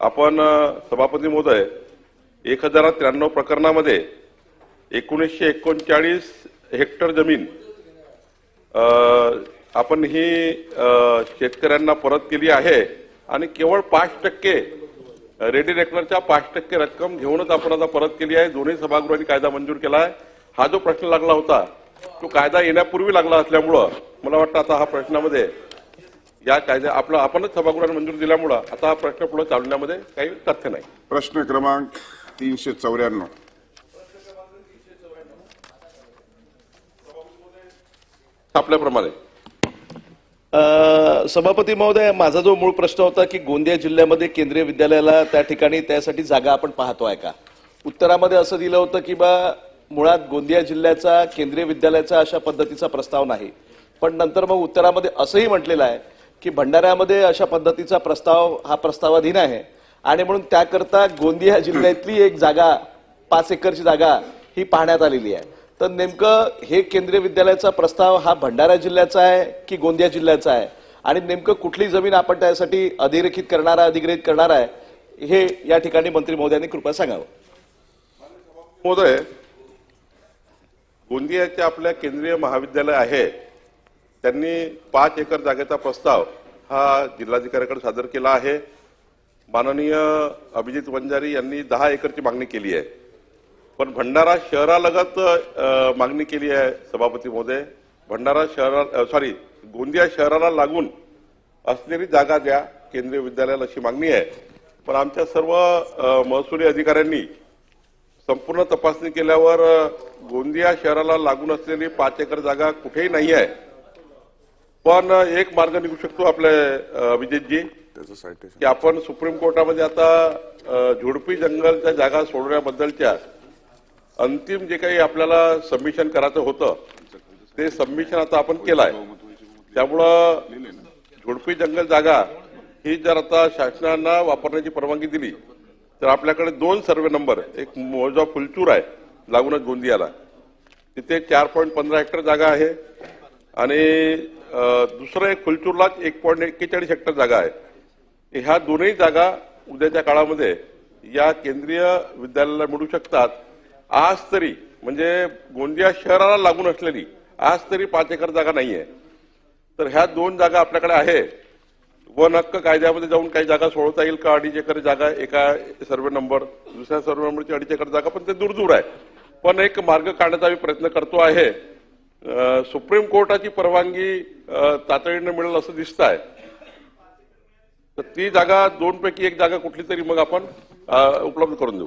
आपण सभापती महोदय एक हजार त्र्याण्णव प्रकरणामध्ये एकोणीसशे एकोणचाळीस हेक्टर जमीन आपण ही शेतकऱ्यांना परत केली आहे आणि केवळ पाच टक्के रेडी रेकनरच्या पाच टक्के रक्कम घेऊनच आपण आता परत केली आहे. दोन्ही सभागृहांनी कायदा मंजूर केला आहे. हा जो प्रश्न लागला होता तो कायदा येण्यापूर्वी लागला असल्यामुळं मला वाटतं आता हा प्रश्नामध्ये या कायद्या आपला आपणच सभागृहाने मंजूर दिल्यामुळं आता हा प्रश्न पुढे चालवण्यामध्ये काही तथ्य नाही. प्रश्न क्रमांक तीनशे चौऱ्याण्णव. आपल्याप्रमाणे. अ, सभापती महोदय माझा जो मूळ प्रश्न होता की गोंदिया जिल्ह्यामध्ये केंद्रीय विद्यालयाला त्या ठिकाणी त्यासाठी जागा आपण पाहतोय का? उत्तरामध्ये असं दिलं होतं की बा मुळात गोंदिया जिल्ह्याचा केंद्रीय विद्यालयाचा अशा पद्धतीचा प्रस्ताव नाही. पण नंतर मग उत्तरामध्ये असंही म्हटलेलं आहे की भंडाऱ्यामध्ये अशा पद्धतीचा प्रस्ताव हा प्रस्तावाधीन आहे. आणि म्हणून त्याकरता गोंदिया जिल्ह्यातली एक जागा पाच एकरची जागा ही पाहण्यात आलेली आहे. तर नेमकं हे केंद्रीय विद्यालयाचा प्रस्ताव हा भंडारा जिल्ह्याचा आहे की गोंदिया जिल्ह्याचा आहे? आणि नेमकं कुठली जमीन आपण त्यासाठी अधिरेखित करणार आहे अधिग्रहित करणार आहे हे या ठिकाणी मंत्री महोदयांनी कृपया सांगावं. महोदय गोंदियाचे आपल्या केंद्रीय महाविद्यालय आहे. त्यांनी पाच एकर जागेचा प्रस्ताव हा जिल्हाधिकाऱ्याकडे सादर केला आहे. माननीय अभिजित वंजारी यांनी दहा एकरची मागणी केली आहे. पण भंडारा शहरालगत मागणी केली आहे सभापती महोदय. भंडारा शहरा सॉरी गोंदिया शहराला लागून असलेली जागा द्या केंद्रीय विद्यालयाला अशी मागणी आहे. पण आमच्या सर्व महसुली अधिकाऱ्यांनी संपूर्ण तपासणी केल्यावर गोंदिया शहराला लागून असलेली पाच एकर जागा कुठेही नाही आहे. पण एक मार्ग निघू शकतो आपले अभिजितजी त्याचं सायटेशन की आपण सुप्रीम कोर्टामध्ये आता झुडपी जंगलच्या जागा सोडण्याबद्दलच्या अंतिम जे काही आपल्याला सबमिशन करायचं होतं ते सबमिशन आता आपण केलंय. त्यामुळं झुडपी जंगल जागा ही जर आता शासनानं वापरण्याची परवानगी दिली तर आपल्याकडे दोन सर्वे नंबर एक मोजा फुलचूर आहे लागूनच गोंदियाला. तिथे चार पॉईंट पंधरा हेक्टर जागा आहे. आणि दुसरं एक फुलचूरलाच एक पॉईंट एक्केचाळीस हेक्टर जागा आहे. ह्या दोनही जागा उद्याच्या काळामध्ये या केंद्रीय विद्यालयाला मिळू शकतात. आज तरी म्हणजे गोंदिया शहराला लागून असलेली आज तरी पाच एकर जागा नाही आहे तर ह्या दोन जागा आपल्याकडे आहे. वन हक्क कायद्यामध्ये जाऊन काही जागा सोडवता येईल का? अडीच एकर जागा एका सर्वे नंबर दुसऱ्या सर्वे नंबरची अडीच एकर जागा पण ते दूर दूर आहे. पण एक मार्ग काढण्याचा आम्ही प्रयत्न करतो आहे. सुप्रीम कोर्टाची परवानगी तातडीनं मिळेल असं दिसत आहे तर ती जागा दोनपैकी एक जागा कुठली तरी मग आपण उपलब्ध करून देऊ.